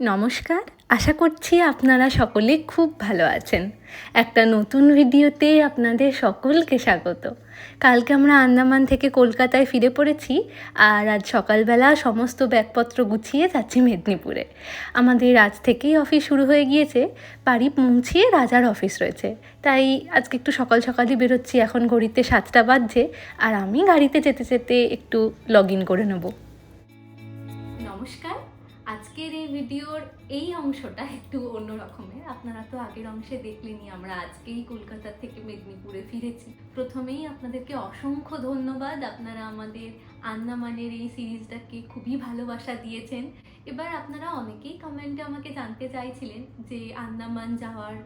নমস্কার, আশা করছি আপনারা সকলে খুব ভালো আছেন। একটা নতুন ভিডিওতে আপনাদের সকলকে স্বাগত। কালকে আমরা আন্দামান থেকে কলকাতায় ফিরে পড়েছি আর আজ সকালবেলা সমস্ত ব্যাগপত্র গুছিয়ে যাচ্ছি মেদিনীপুরে। আমাদের আজ থেকেই অফিস শুরু হয়ে গিয়েছে। বাড়ি পৌঁছিয়ে রাজার অফিস রয়েছে। তাই আজকে একটু সকাল সকালই বেরোচ্ছি। এখন ঘড়িতে সাতটা বাজছে আর আমি গাড়িতে যেতে যেতে একটু লগ ইন করে নেব। নমস্কার আজকের এই ভিডিওর এই অংশটা একটু অন্য রকমের। আপনারা তো আগের অংশে দেখলেনই আমরা আজকেই কলকাতা থেকে মেদিনীপুরে ফিরেছি। প্রথমেই আপনাদেরকে অসংখ্য ধন্যবাদ। আপনারা আমাদের আন্দামানের এই সিরিজটাকে খুবই ভালোবাসা দিয়েছেন। এবার আপনারা অনেকেই কমেন্টে আমাকে জানতে চাইছিলেন যে আন্দামান যাওয়ার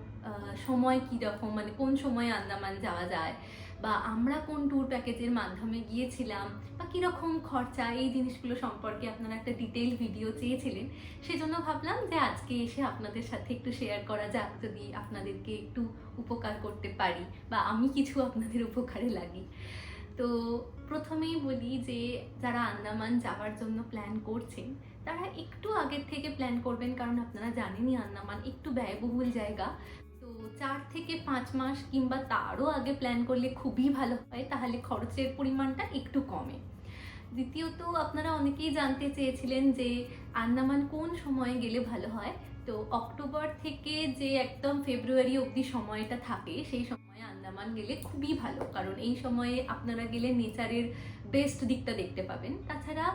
সময় কী রকম মানে কোন সময় আন্দামান যাওয়া যায়? বা আমরা কোন ট্যুর প্যাকেজের মাধ্যমে গিয়েছিলাম বা কীরকম খরচা, এই জিনিসগুলো সম্পর্কে আপনারা একটা ডিটেল ভিডিও চেয়েছিলেন, সেজন্য ভাবলাম যে আজকে এসে আপনাদের সাথে একটু শেয়ার করা যাক, যদি আপনাদেরকে একটু উপকার করতে পারি বা আমি কিছু আপনাদের উপকারে লাগি। তো প্রথমেই বলি যে, যারা আন্দামান যাওয়ার জন্য প্ল্যান করছেন, তারা একটু আগের থেকে প্ল্যান করবেন, কারণ আপনারা জানেনই আন্দামান একটু ব্যয়বহুল জায়গা। চার থেকে পাঁচ মাস কিংবা তারও আগে প্ল্যান করলে খুবই ভালো হয়, তাহলে খরচের পরিমাণটা একটু কমে। দ্বিতীয়ত, আপনারা অনেকেই জানতে চেয়েছিলেন যে আন্দামান কোন সময়ে গেলে ভালো হয়। তো অক্টোবর থেকে যে একদম ফেব্রুয়ারি অবধি সময়টা থাকে, সেই সময়ে আন্দামান গেলে খুবই ভালো। কারণ এই সময়ে আপনারা গেলে নেচারের বেস্ট দিকটা দেখতে পাবেন। তাছাড়া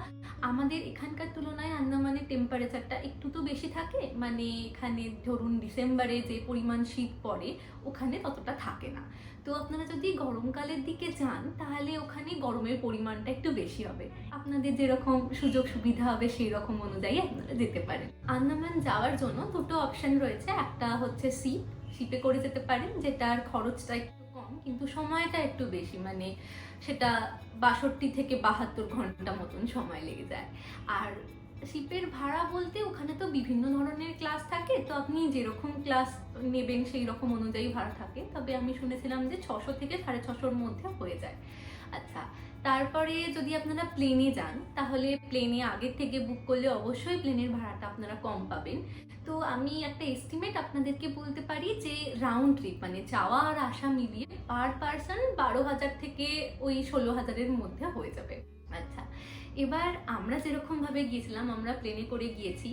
আমাদের এখানকার তুলনায় আন্দামানের টেম্পারেচারটা একটু তো বেশি থাকে। মানে এখানে ধরুন ডিসেম্বরে যে পরিমাণ শীত পড়ে, ওখানে ততটা থাকে না। তো আপনারা যদি গরমকালের দিকে যান, তাহলে ওখানে গরমের পরিমাণটা একটু বেশি হবে। আপনাদের যেরকম সুযোগ সুবিধা হবে সেই রকম অনুযায়ী আপনারা যেতে পারেন। আন্দামান যাওয়ার জন্য দুটো অপশন রয়েছে। একটা হচ্ছে সিপ শিপে করে যেতে পারেন, যেটার খরচটা একটু কিন্তু সময়টা একটু বেশি মানে সেটা বাষট্টি থেকে বাহাত্তর ঘণ্টা মতন সময় লেগে যায়। আর শিপের ভাড়া বলতে ওখানে তো বিভিন্ন ধরনের ক্লাস থাকে, তো আপনি যেরকম ক্লাস নেবেন সেই রকম অনুযায়ী ভাড়া থাকে। তবে আমি শুনেছিলাম যে ছশো থেকে সাড়ে ছশোর মধ্যে হয়ে যায়। আচ্ছা তারপরে যদি আপনারা প্লেনে যান, তাহলে প্লেনে আগের থেকে বুক করলে অবশ্যই প্লেনের ভাড়াটা আপনারা কম পাবেন। তো আমি একটা এস্টিমেট আপনাদেরকে বলতে পারি যে রাউন্ড ট্রিপ মানে যাওয়া আর আসা মিলিয়ে পার পার্সন বারো হাজার থেকে ওই ষোলো হাজারের মধ্যে হয়ে যাবে। আচ্ছা এবার আমরা যেরকমভাবে গিয়েছিলাম, আমরা প্লেনে করে গিয়েছি,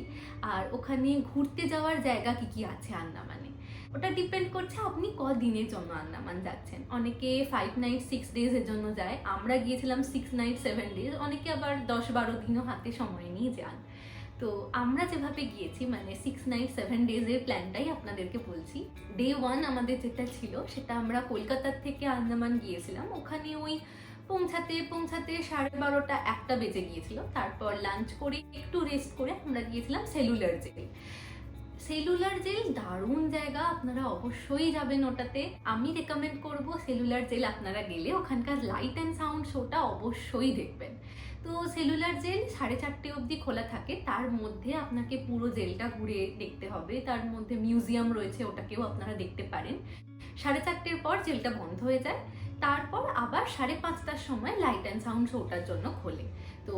আর ওখানে ঘুরতে যাওয়ার জায়গা কি কি আছে, আন্দামানে? ওটা ডিপেন্ড করছে আপনি কদিনের জন্য আন্দামান যাচ্ছেন। অনেকে ফাইভ নাইট সিক্স ডেজের জন্য যায়। আমরা গিয়েছিলাম সিক্স নাইট সেভেন ডেজ অনেকে আবার দশ বারো দিনও হাতে সময় নিয়ে যান। তো আমরা যেভাবে গিয়েছি মানে সিক্স নাইট সেভেন ডেজের প্ল্যানটাই আপনাদেরকে বলছি। ডে ওয়ান আমাদের যেটা ছিল, সেটা আমরা কলকাতার থেকে আন্দামান গিয়েছিলাম। ওখানে ওই পৌঁছাতে পৌঁছাতে সাড়ে বারোটা একটা বেজে গিয়েছিল। তারপর লাঞ্চ করে, একটু রেস্ট করে আমরা গিয়েছিলাম সেলুলার জেল সেলুলার জেল, দারুণ জায়গা, আপনারা অবশ্যই যাবেন ওটাতে। আমি রেকমেন্ড করব সেলুলার জেল, আপনারা গেলে ওখানকার লাইট অ্যান্ড সাউন্ড শোটা অবশ্যই দেখবেন। তো সেলুলার জেল সাড়ে চারটে অবধি খোলা থাকে, তার মধ্যে আপনাকে পুরো জেলটা ঘুরে দেখতে হবে। তার মধ্যে মিউজিয়াম রয়েছে, ওটাকেও আপনারা দেখতে পারেন। সাড়ে চারটের পর জেলটা বন্ধ হয়ে যায়। তারপর আবার সাড়ে পাঁচটার সময় লাইট অ্যান্ড সাউন্ড শোটার জন্য খোলে। তো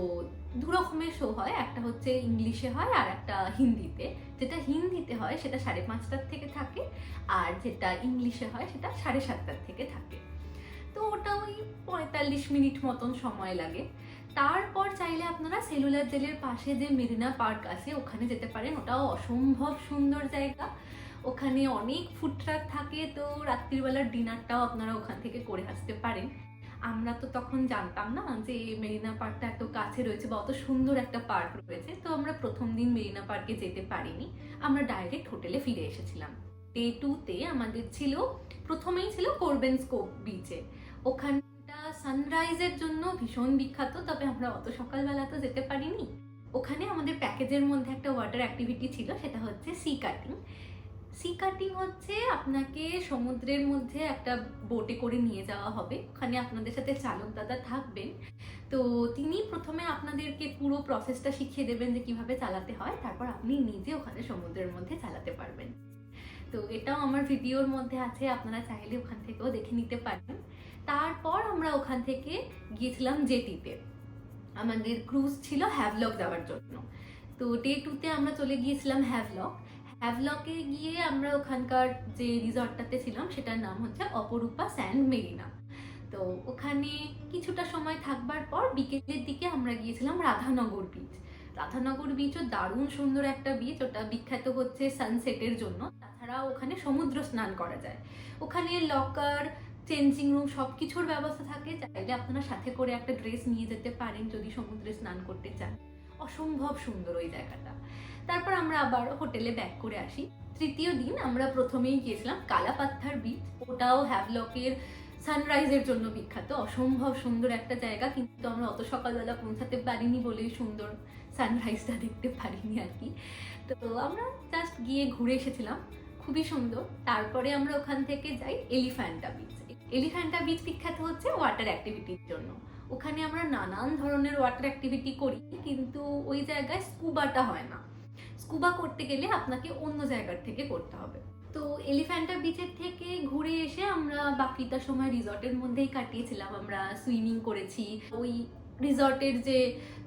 দু রকমের শো হয়, একটা হচ্ছে ইংলিশে হয় আর একটা হিন্দিতে। যেটা হিন্দিতে হয় সেটা সাড়ে পাঁচটার থেকে থাকে আর যেটা ইংলিশে হয় সেটা সাড়ে সাতটার থেকে থাকে। তো ওটা ওই পঁয়তাল্লিশ মিনিট মতন সময় লাগে। তারপর চাইলে আপনারা সেলুলার জেলের পাশে যে মেরিনা পার্ক আছে, ওখানে যেতে পারেন। ওটাও অসম্ভব সুন্দর জায়গা। ওখানে অনেক ফুড ট্রাক থাকে, তো রাত্রিবেলার ডিনারটাও আপনারা ওখান থেকে করে আসতে পারেন। আমরা তো তখন জানতাম না যে মেরিনা পার্কটা এত কাছে রয়েছে বা অত সুন্দর একটা পার্ক রয়েছে, তো আমরা প্রথম দিন মেরিনা পার্কে যেতে পারিনি। আমরা ডাইরেক্ট হোটেলে ফিরে এসেছিলাম। ডে টুতে আমাদের ছিল, প্রথমেই ছিল কোরবেন স্কোপ বিচে ওখানটা সানরাইজের জন্য ভীষণ বিখ্যাত, তবে আমরা অত সকালবেলা তো যেতে পারিনি। ওখানে আমাদের প্যাকেজের মধ্যে একটা ওয়াটার অ্যাক্টিভিটি ছিল, সেটা হচ্ছে সি কাটিং সি কাটিং হচ্ছে আপনাকে সমুদ্রের মধ্যে একটা বোটে করে নিয়ে যাওয়া হবে। ওখানে আপনাদের সাথে চালক দাদা থাকবেন। তো তিনি প্রথমে আপনাদেরকে পুরো প্রসেসটা শিখিয়ে দেবেন যে কীভাবে চালাতে হয়। তারপর আপনি নিজে ওখানে সমুদ্রের মধ্যে চালাতে পারবেন। তো এটাও আমার ভিডিওর মধ্যে আছে। আপনারা চাইলে ওখান থেকেও দেখে নিতে পারেন। তারপর আমরা ওখান থেকে গিয়েছিলাম জেটিতে আমাদের ক্রুজ ছিল হ্যাভলক যাওয়ার জন্য। তো ডে টুতে আমরা চলে গিয়েছিলাম হ্যাভলক হ্যাভলকে গিয়ে আমরা ওখানকার যে রিসর্টটাতে ছিলাম, সেটার নাম হচ্ছে অপরূপা স্যান্ড মেরিনা। তো ওখানে কিছুটা সময় থাকবার পর বিকেলের দিকে আমরা গিয়েছিলাম রাধানগর বিচ রাধানগর বিচও দারুণ সুন্দর একটা বিচ ওটা বিখ্যাত হচ্ছে সানসেটের জন্য। তাছাড়াও ওখানে সমুদ্র স্নান করা যায়। ওখানে লকার চেঞ্জিং রুম সব কিছুর ব্যবস্থা থাকে। চাইলে আপনারা সাথে করে একটা ড্রেস নিয়ে যেতে পারেন যদি সমুদ্রে স্নান করতে চান। অসম্ভব সুন্দর ওই জায়গাটা। তারপর আমরা আবার হোটেলে ব্যাক করে আসি। তৃতীয় দিন আমরা প্রথমেই গিয়েছিলাম কালাপাত্থার বিচ ওটাও হ্যাভলকের সানরাইজের জন্য বিখ্যাত। অসম্ভব সুন্দর একটা জায়গা, কিন্তু আমরা অত সকালবেলা পৌঁছাতে পারিনি বলেই সুন্দর সানরাইজটা দেখতে পারিনি আর কি। তো আমরা জাস্ট গিয়ে ঘুরে এসেছিলাম। খুবই সুন্দর। তারপরে আমরা ওখান থেকে যাই এলিফ্যান্টা বিচ এলিফ্যান্টা বিচ বিখ্যাত হচ্ছে ওয়াটার অ্যাক্টিভিটির জন্য। ওখানে আমরা নানান ধরনের ওয়াটার অ্যাক্টিভিটি করি, কিন্তু ওই জায়গায় স্কুবাটা হয় না। স্কুবা করতে গেলে আপনাকে অন্য জায়গার থেকে করতে হবে। তো এলিফ্যান্টা বিচের থেকে ঘুরে এসে আমরা বাকিটা সময় রিসর্টের মধ্যেই কাটিয়েছিলাম। আমরা সুইমিং করেছি। ওই রিসর্টের যে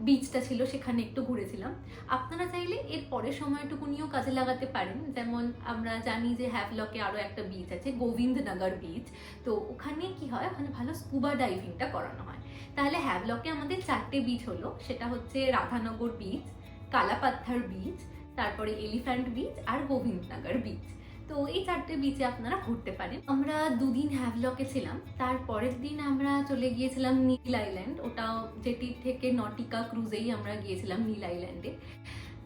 বিচটা ছিল, সেখানে একটু ঘুরেছিলাম। আপনারা চাইলে এর পরের সময়টুকুনিও কাজে লাগাতে পারেন। যেমন আমরা জানি যে হ্যাভলকে আরও একটা বিচ আছে গোবিন্দনগর বিচ তো ওখানে কি হয়? ওখানে ভালো স্কুবা ডাইভিংটা করানো হয়। তাহলে হ্যাভলকে আমাদের চারটে বিচ হলো। সেটা হচ্ছে রাধানগর বিচ কালাপাত্থার বিচ তারপরে এলিফ্যান্ট বিচ আর গোবিন্দনগর বিচ তো এই চারটে বিচে আপনারা ঘুরতে পারেন। আমরা দুদিন হ্যাভলকে ছিলাম। তারপরের দিন আমরা চলে গিয়েছিলাম নীল আইল্যান্ড ওটাও যেটি থেকে নটিকা ক্রুজেই আমরা গিয়েছিলাম নীল আইল্যান্ডে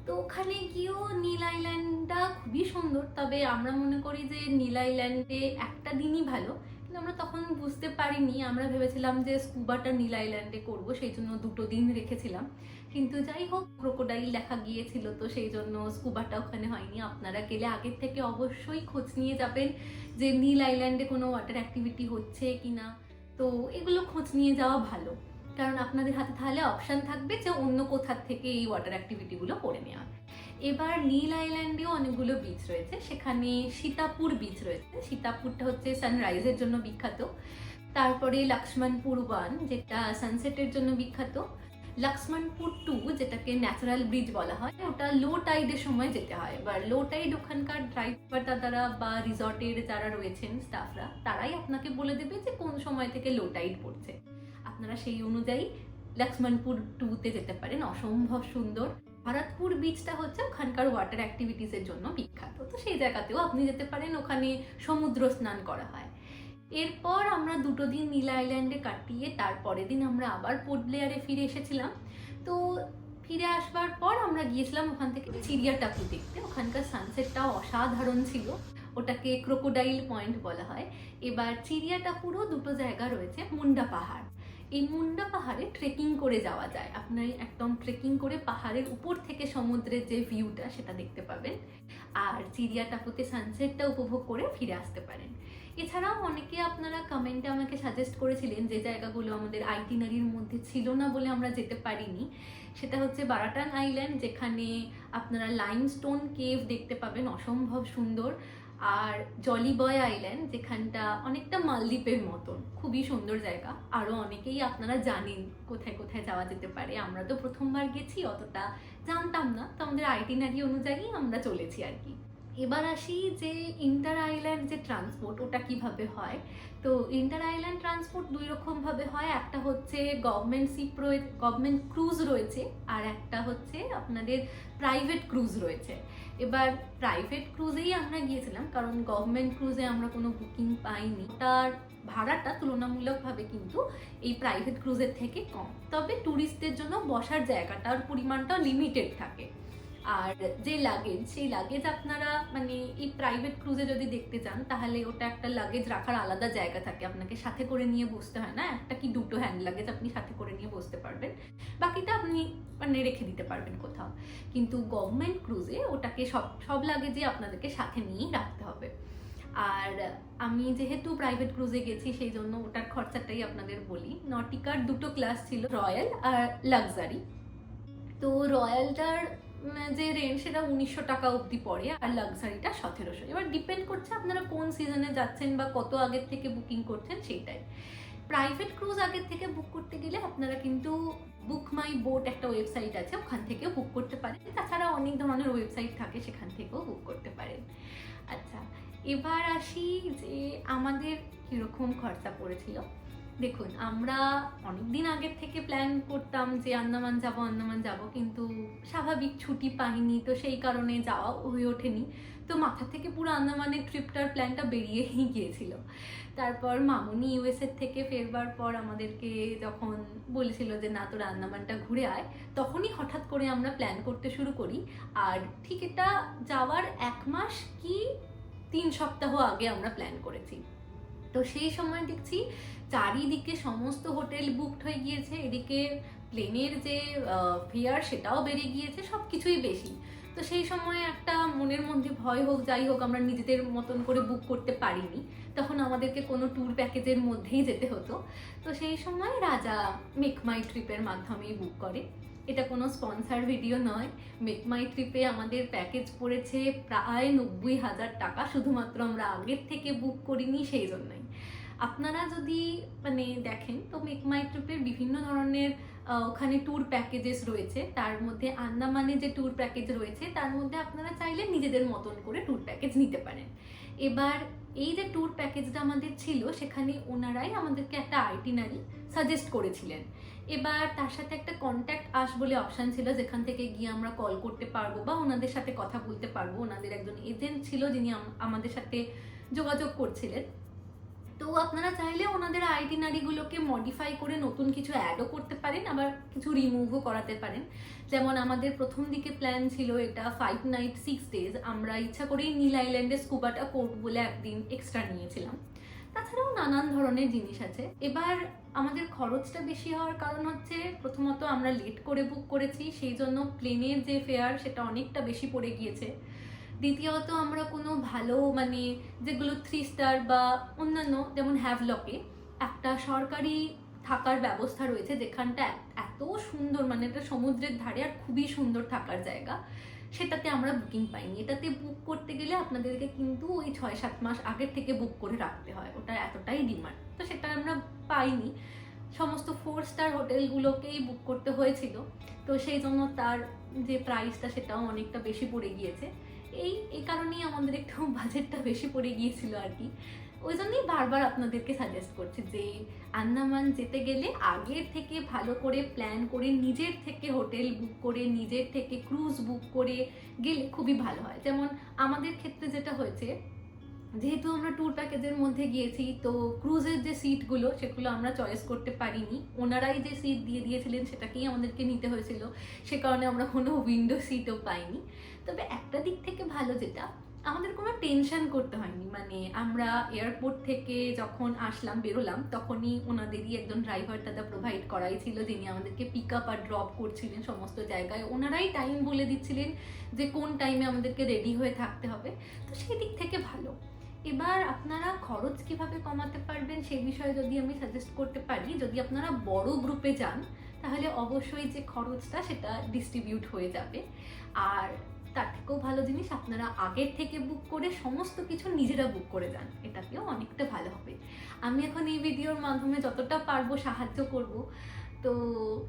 তো ওখানে গিয়েও নীল আইল্যান্ডটা খুবই সুন্দর। তবে আমরা মনে করি যে নীল আইল্যান্ডে একটা দিনই ভালো। কিন্তু আমরা তখন বুঝতে পারিনি। আমরা ভেবেছিলাম যে স্কুবাটা নীল আইল্যান্ডে করব, সেই জন্য দুটো দিন রেখেছিলাম। কিন্তু যাই হোক ক্রোকোডাইল দেখা গিয়েছিল তো সেই জন্য স্কুবাটা ওখানে হয়নি। আপনারা গেলে আগের থেকে অবশ্যই খোঁজ নিয়ে যাবেন যে নীল আইল্যান্ডে কোনো ওয়াটার অ্যাক্টিভিটি হচ্ছে কি না তো এগুলো খোঁজ নিয়ে যাওয়া ভালো। কারণ আপনাদের হাতে তাহলে অপশান থাকবে যে অন্য কোথার থেকে এই ওয়াটার অ্যাক্টিভিটিগুলো করে নেওয়া। এবার নীল আইল্যান্ডেও অনেকগুলো বিচ রয়েছে। সেখানে সীতাপুর বিচ রয়েছে। সীতাপুরটা হচ্ছে সানরাইজের জন্য বিখ্যাত। তারপরে লক্ষ্মণপুর ওয়ান যেটা সানসেটের জন্য বিখ্যাত। লক্ষ্মণপুর টু যেটাকে ন্যাচারাল ব্রিজ বলা হয়, ওটা লো টাইডের সময় যেতে হয়। এবার লো টাইড ওখানকার ড্রাইভার দাদারা বা রিসর্টের যারা রয়েছেন স্টাফরা তারাই আপনাকে বলে দেবে যে কোন সময় থেকে লো টাইড পড়ছে। আপনারা সেই অনুযায়ী লক্ষ্মণপুর টুতে যেতে পারেন। অসম্ভব সুন্দর। ভারতপুর বিচটা হচ্ছে ওখানকার ওয়াটার অ্যাক্টিভিটিসের জন্য বিখ্যাত। তো সেই জায়গাতেও আপনি যেতে পারেন, ওখানে সমুদ্র স্নান করা হয়। এরপর আমরা দুটো দিন নীল আইল্যান্ডে কাটিয়ে তারপরের দিন আমরা আবার পোর্ট ব্লেয়ারে ফিরে এসেছিলাম। তো ফিরে আসবার পর আমরা গিয়েছিলাম ওখান থেকে চিড়িয়া টাপু দেখতে। ওখানকার সানসেটটাও অসাধারণ ছিল। ওটাকে ক্রোকোডাইল পয়েন্ট বলা হয়। এবার চিড়িয়া টাপুরও দুটো জায়গা রয়েছে, মুন্ডা পাহাড়। এই মুন্ডা পাহাড়ে ট্রেকিং করে যাওয়া যায়। আপনার একদম ট্রেকিং করে পাহাড়ের উপর থেকে সমুদ্রের যে ভিউটা সেটা দেখতে পাবেন। আর চিড়িয়া টাপুতে সানসেটটা উপভোগ করে ফিরে আসতে পারেন। এছাড়াও অনেকে আপনারা কমেন্টে আমাকে সাজেস্ট করেছিলেন যে জায়গাগুলো আমাদের আইটিনারির মধ্যে ছিল না বলে আমরা যেতে পারিনি। সেটা হচ্ছে বারাটান আইল্যান্ড যেখানে আপনারা লাইমস্টোন কেভ দেখতে পাবেন। অসম্ভব সুন্দর। আর জলিবয় আইল্যান্ড যেখানটা অনেকটা মালদ্বীপের মতন, খুবই সুন্দর জায়গা। আরও অনেকেই আপনারা জানেন কোথায় কোথায় যাওয়া যেতে পারে। আমরা তো প্রথমবার গেছি, অতটা জানতাম না। তো আমাদের আইটিনারি অনুযায়ী আমরা চলেছি আর কি। এবার আসি যে ইন্টার আইল্যান্ড যে ট্রান্সপোর্ট ওটা কীভাবে হয়? তো ইন্টার আইল্যান্ড ট্রান্সপোর্ট দুই রকমভাবে হয়। একটা হচ্ছে গভর্নমেন্ট শিপ রয়েছে গভর্নমেন্ট ক্রুজ রয়েছে, আর একটা হচ্ছে আপনাদের প্রাইভেট ক্রুজ রয়েছে। এবার প্রাইভেট ক্রুজেই আমরা গিয়েছিলাম, কারণ গভর্নমেন্ট ক্রুজে আমরা কোনো বুকিং পাইনি। তার ভাড়াটা তুলনামূলকভাবে কিন্তু এই প্রাইভেট ক্রুজের থেকে কম। তবে ট্যুরিস্টদের জন্য বসার জায়গাটার পরিমাণটা লিমিটেড থাকে। আর যে লাগেজ সেই লাগেজ আপনারা মানে এই প্রাইভেট ক্রুজে যদি দেখতে চান, তাহলে ওটা একটা লাগেজ রাখার আলাদা জায়গা থাকে। আপনাকে সাথে করে নিয়ে বসতে হয় না, একটা কি দুটো হ্যান্ড লাগেজ আপনি সাথে করে নিয়ে বসতে পারবেন। বাকিটা আপনি মানে রেখে দিতে পারবেন কোথাও। কিন্তু গভর্নমেন্ট ক্রুজে ওটাকে সব সব লাগেজই আপনাদেরকে সাথে নিয়েই রাখতে হবে। আর আমি যেহেতু প্রাইভেট ক্রুজে গেছি, সেই জন্য ওটার খরচাটাই আপনাদের বলি। নটিকার দুটো ক্লাস ছিল রয়্যাল আর লাক্সারি তো রয়্যালটার যে রেন্ট সেটা উনিশশো টাকা অবধি পড়ে আর লাক্সারিটা সতেরোশো। এবার ডিপেন্ড করছে আপনারা কোন সিজনে যাচ্ছেন বা কত আগের থেকে বুকিং করছেন সেইটাই। প্রাইভেট ক্রুজ আগের থেকে বুক করতে গেলে আপনারা কিন্তু বুক মাই বোট একটা ওয়েবসাইট আছে, ওখান থেকেও বুক করতে পারেন। তাছাড়া অনেক ধরনের ওয়েবসাইট থাকে, সেখান থেকেও বুক করতে পারেন। আচ্ছা এবার আসি যে আমাদের কীরকম খরচা পড়েছিল? দেখুন, আমরা অনেক দিন আগের থেকে প্ল্যান করতাম যে আন্দামান যাব আন্দামান যাব, কিন্তু স্বাভাবিক ছুটি পাইনি, তো সেই কারণে যাওয়া হয়ে ওঠেনি। তো মাথা থেকে পুরো আন্দামানের ট্রিপটার প্ল্যানটা বেরিয়েই গিয়েছিল। তারপর মামুনি ইউএসএর থেকে ফেরবার পর আমাদেরকে যখন বলেছিল যে, না, তোরা আন্দামানটা ঘুরে আয়, তখনই হঠাৎ করে আমরা প্ল্যান করতে শুরু করি। আর ঠিক এটা যাওয়ার এক মাস কি তিন সপ্তাহ আগে আমরা প্ল্যান করেছি। তো সেই সময় দেখছি চারিদিকে সমস্ত হোটেল বুকড হয়ে গিয়েছে, এদিকে প্লেনের যে ফেয়ার সেটাও বেড়ে গিয়েছে সব কিছুই বেশি। তো সেই সময় একটা মনের মধ্যে ভয় হোক, যাই হোক, আমরা নিজেদের মতন করে বুক করতে পারিনি। তখন আমাদেরকে কোনো ট্যুর প্যাকেজের মধ্যেই যেতে হতো। তো সেই সময় রাজা মেক মাই ট্রিপের মাধ্যমেই বুক করে। এটা কোনো স্পন্সার ভিডিও নয়। মেক মাই ট্রিপে আমাদের প্যাকেজ পড়েছে প্রায় নব্বই হাজার টাকা, শুধুমাত্র আমরা আগের থেকে বুক করিনি, সেই জন্যই। আপনারা যদি মানে দেখেন, তো মেক মাই ট্রিপের বিভিন্ন ধরনের ওখানে ট্যুর প্যাকেজেস রয়েছে। তার মধ্যে আন্দামানে যে ট্যুর প্যাকেজ রয়েছে, তার মধ্যে আপনারা চাইলে নিজেদের মতন করে ট্যুর প্যাকেজ নিতে পারেন। এবার, এই যে ট্যুর প্যাকেজটা আমাদের ছিল, সেখানে ওনারাই আমাদেরকে একটা আইটিনারি সাজেস্ট করেছিলেন। এবার তার সাথে একটা কন্ট্যাক্ট আস বলে অপশান ছিল, যেখান থেকে গিয়ে আমরা কল করতে পারব বা ওনাদের সাথে কথা বলতে পারব। ওনাদের একজন এজেন্ট ছিল যিনি আমাদের সাথে যোগাযোগ করছিলেন। তো আপনারা চাইলে ওনাদের আইটিনারিগুলোকে মডিফাই করে নতুন কিছু অ্যাডও করতে পারেন, আবার কিছু রিমুভও করাতে পারেন। যেমন আমাদের প্রথম দিকে প্ল্যান ছিল এটা ফাইভ নাইট সিক্স ডেজ আমরা ইচ্ছা করেই নীল আইল্যান্ডে স্কুবাটা কোর্ট বলে একদিন এক্সট্রা নিয়েছিলাম। তাছাড়াও নানান ধরনের জিনিস আছে। এবার আমাদের খরচটা বেশি হওয়ার কারণ হচ্ছে, প্রথমত আমরা লেট করে বুক করেছি, সেই জন্য প্লেনের যে ফেয়ার সেটা অনেকটা বেশি পড়ে গিয়েছে। দ্বিতীয়ত আমরা কোনো ভালো মানে যেগুলো থ্রি স্টার বা অন্যান্য যেমন হ্যাভলকে একটা সরকারি থাকার ব্যবস্থা রয়েছে যেখানটা এত- সুন্দর মানে একটা সমুদ্রের ধারে আর খুবই সুন্দর থাকার জায়গা, সেটাতে আমরা বুকিং পাইনি। এটাতে বুক করতে গেলে আপনাদেরকে কিন্তু ওই ছয় সাত মাস আগের থেকে বুক করে রাখতে হয়, ওটা এতটাই ডিমান্ড তো সেটা আমরা পাইনি। সমস্ত ফোর স্টার হোটেলগুলোকেই বুক করতে হয়েছিল। তো সেই জন্য তার যে প্রাইসটা সেটাও অনেকটা বেশি পড়ে গিয়েছে। এই এই কারণেই আমাদের একটু বাজেটটা বেশি পড়ে গিয়েছিল আর কি। ওই জন্যই বারবার আপনাদেরকে সাজেস্ট করছি যে, আন্দামান যেতে গেলে আগের থেকে ভালো করে প্ল্যান করে নিজের থেকে হোটেল বুক করে, নিজের থেকে ক্রুজ বুক করে গেলে খুবই ভালো হয়। যেমন আমাদের ক্ষেত্রে যেটা হয়েছে যেহেতু আমরা ট্যুর প্যাকেজের মধ্যে গিয়েছি, তো ক্রুজের যে সিটগুলো সেগুলো আমরা চয়েস করতে পারিনি। ওনারাই যে সিট দিয়ে দিয়েছিলেন, সেটাকেই আমাদেরকে নিতে হয়েছিল। সে কারণে আমরা কোনো উইন্ডো সিটও পাইনি। তবে একটা দিক থেকে ভালো যেটা, আমাদের কোনো টেনশন করতে হয়নি। মানে আমরা এয়ারপোর্ট থেকে যখন আসলাম, বেরোলাম, তখনই ওনাদেরই একজন ড্রাইভার দাদা প্রোভাইড করাই ছিল, যিনি আমাদেরকে পিক আপ আর ড্রপ করছিলেন সমস্ত জায়গায়। ওনারাই টাইম বলে দিচ্ছিলেন যে কোন টাইমে আমাদেরকে রেডি হয়ে থাকতে হবে। তো সেই দিক থেকে ভালো। এবার আপনারা খরচ কীভাবে কমাতে পারবেন সেই বিষয়ে যদি আমি সাজেস্ট করতে পারি, যদি আপনারা বড় গ্রুপে যান, তাহলে অবশ্যই যে খরচটা সেটা ডিস্ট্রিবিউট হয়ে যাবে। আর তার থেকেও ভালো জিনিস, আপনারা আগের থেকে বুক করে সমস্ত কিছু নিজেরা বুক করে যান। এটাতেও অনেকটা ভালো হবে। আমি এখন এই ভিডিওর মাধ্যমে যতটা পারব সাহায্য করব। তো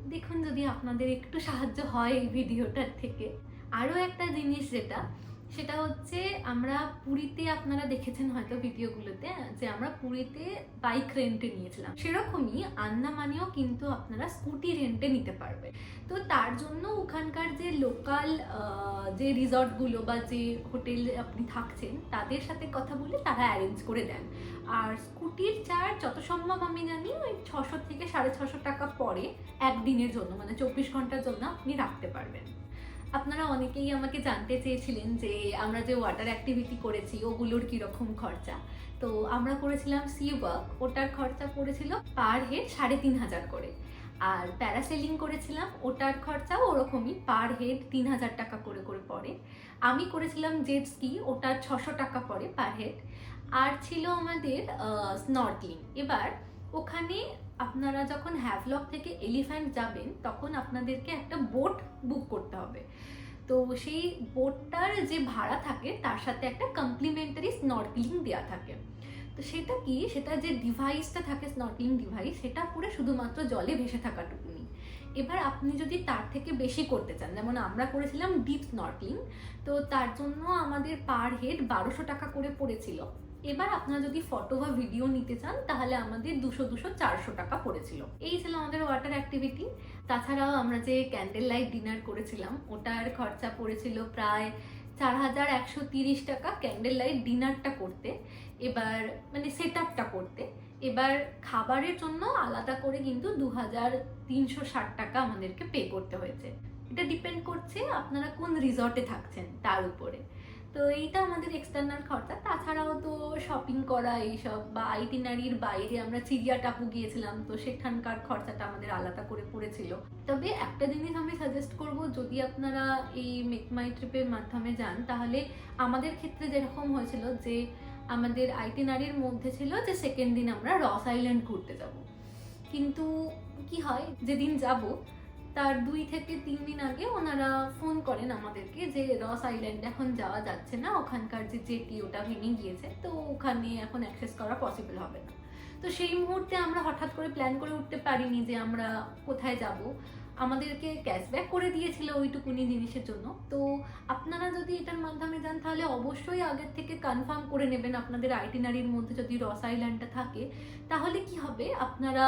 দেখুন যদি আপনাদের একটু সাহায্য হয় এই ভিডিওটার থেকে। আরও একটা জিনিস যেটা সেটা হচ্ছে আমরা পুরীতে আপনারা দেখেছেন হয়তো ভিডিওগুলোতে, যে আমরা পুরীতে বাইক রেন্টে নিয়েছিলাম। সেরকমই আন্দামানেও কিন্তু আপনারা স্কুটি রেন্টে নিতে পারবে তো তার জন্য ওখানকার যে লোকাল যে রিসর্টগুলো বা যে হোটেলে আপনি থাকছেন, তাদের সাথে কথা বলে তারা অ্যারেঞ্জ করে দেন। আর স্কুটির চার্জ যত সম্ভব আমি জানি ওই ছশো থেকে সাড়ে ছশো টাকা পরে একদিনের জন্য মানে চব্বিশ ঘণ্টার জন্য আপনি রাখতে পারবেন। আপনারা অনেকেই আমাকে জানতে চেয়েছিলেন যে আমরা যে ওয়াটার অ্যাক্টিভিটি করেছি, ওগুলোর কীরকম খরচা। তো আমরা করেছিলাম সি ওয়ার্ক ওটার খরচা পড়েছিল পার হেড সাড়ে তিন হাজার করে। আর প্যারাসেলিং করেছিলাম, ওটার খরচাও ওরকমই পার হেড তিন হাজার টাকা করে করে পড়ে। আমি করেছিলাম জেট স্কি ওটার ছশো টাকা পড়ে পার হেড আর ছিল আমাদের স্নর্কলিং এবার ওখানে আপনারা যখন হ্যাভলক থেকে এলিফ্যান্ট যাবেন, তখন আপনাদেরকে একটা বোট বুক করতে হবে। তো সেই বোটটার যে ভাড়া থাকে, তার সাথে একটা কমপ্লিমেন্টারি স্নর্কলিং দেওয়া থাকে। তো সেটা কি? সেটা যে ডিভাইসটা থাকে স্নর্কলিং ডিভাইস সেটা পুরো শুধুমাত্র জলে ভেসে থাকাটুকুনি। এবার আপনি যদি তার থেকে বেশি করতে চান, যেমন আমরা করেছিলাম ডিপ স্নর্কলিং তো তার জন্য আমাদের পার হেড বারোশো টাকা করে পড়েছিল। এবার আপনারা যদি ফটো বা ভিডিও নিতে চান, তাহলে আমাদের দুশো দুশো চারশো টাকা পড়েছিল। এই ছিল আমাদের ওয়াটার অ্যাক্টিভিটি তাছাড়াও আমরা যে ক্যান্ডেল লাইট ডিনার করেছিলাম, ওটার খরচা পড়েছিল প্রায় চার হাজার একশো তিরিশ টাকা ক্যান্ডেল লাইট ডিনারটা করতে, এবার মানে সেট আপটা করতে। এবার খাবারের জন্য আলাদা করে কিন্তু দু হাজার তিনশো ষাট টাকা আমাদেরকে পে করতে হয়েছে। এটা ডিপেন্ড করছে আপনারা কোন রিসর্টে থাকছেন তার উপরে। তো এইটা আমাদের এক্সটার্নাল খরচা। তাছাড়াও তো শপিং করা এইসব বা আইটিনারির বাইরে আমরা চিড়িয়া টাপু গিয়েছিলাম, তো সেখানকার খরচাটা আমাদের আলাদা করে পড়েছিল। তবে একটা জিনিস আমি সাজেস্ট করব, যদি আপনারা এই মেক মাই ট্রিপের মাধ্যমে যান, তাহলে আমাদের ক্ষেত্রে যেরকম হয়েছিল যে আমাদের আইটিনারির মধ্যে ছিল যে সেকেন্ড দিন আমরা রস আইল্যান্ড ঘুরতে যাব। কিন্তু কি হয়, যেদিন যাব তার দুই থেকে তিন দিন আগে ওনারা ফোন করেন আমাদেরকে যে রস আইল্যান্ড এখন যাওয়া যাচ্ছে না, ওখানকার যে জেটি ওটা ভেঙে গিয়েছে, তো ওখানে এখন অ্যাক্সেস করা পসিবল হবে না। তো সেই মুহূর্তে আমরা হঠাৎ করে প্ল্যান করে উঠতে পারিনি যে আমরা কোথায় যাব। আমাদেরকে ক্যাশব্যাক করে দিয়েছিল ওইটুকুনি জিনিসের জন্য। তো আপনারা যদি এটার মাধ্যমে যান, তাহলে অবশ্যই আগের থেকে কনফার্ম করে নেবেন আপনাদের আইটিনারির মধ্যে যদি রস আইল্যান্ডটা থাকে। তাহলে কি হবে? আপনারা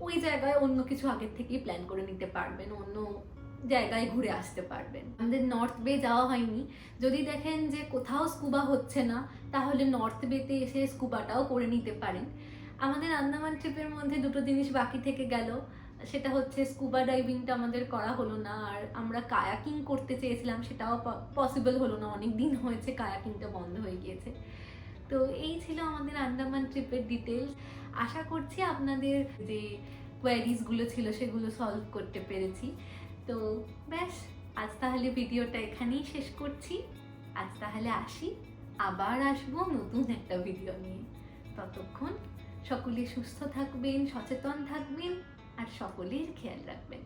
ওই জায়গায় অন্য কিছু আগের থেকেই প্ল্যান করে নিতে পারবেন, অন্য জায়গায় ঘুরে আসতে পারবেন। আমাদের নর্থ বে যাওয়া হয়নি। যদি দেখেন যে কোথাও স্কুবা হচ্ছে না, তাহলে নর্থ বেতে এসে স্কুবাটাও করে নিতে পারেন। আমাদের আন্দামান ট্রিপের মধ্যে দুটো জিনিস বাকি থেকে গেল। সেটা হচ্ছে স্কুবা ডাইভিংটা আমাদের করা হলো না, আর আমরা কায়াকিং করতে চেয়েছিলাম, সেটাও পসিবল হলো না। অনেক দিন হয়েছে কায়াকিংটা বন্ধ হয়ে গিয়েছে। তো এই ছিল আমাদের আন্দামান ট্রিপের ডিটেলস আশা করছি আপনাদের যে কোয়ারিজগুলো ছিল সেগুলো সলভ করতে পেরেছি। তো ব্যাস, আজ তাহলে ভিডিওটা এখানেই শেষ করছি। আজ তাহলে আসি, আবার আসব নতুন একটা ভিডিও নিয়ে। ততক্ষণ সকলে সুস্থ থাকবেন, সচেতন থাকবেন, আর সকলের খেয়াল রাখবেন।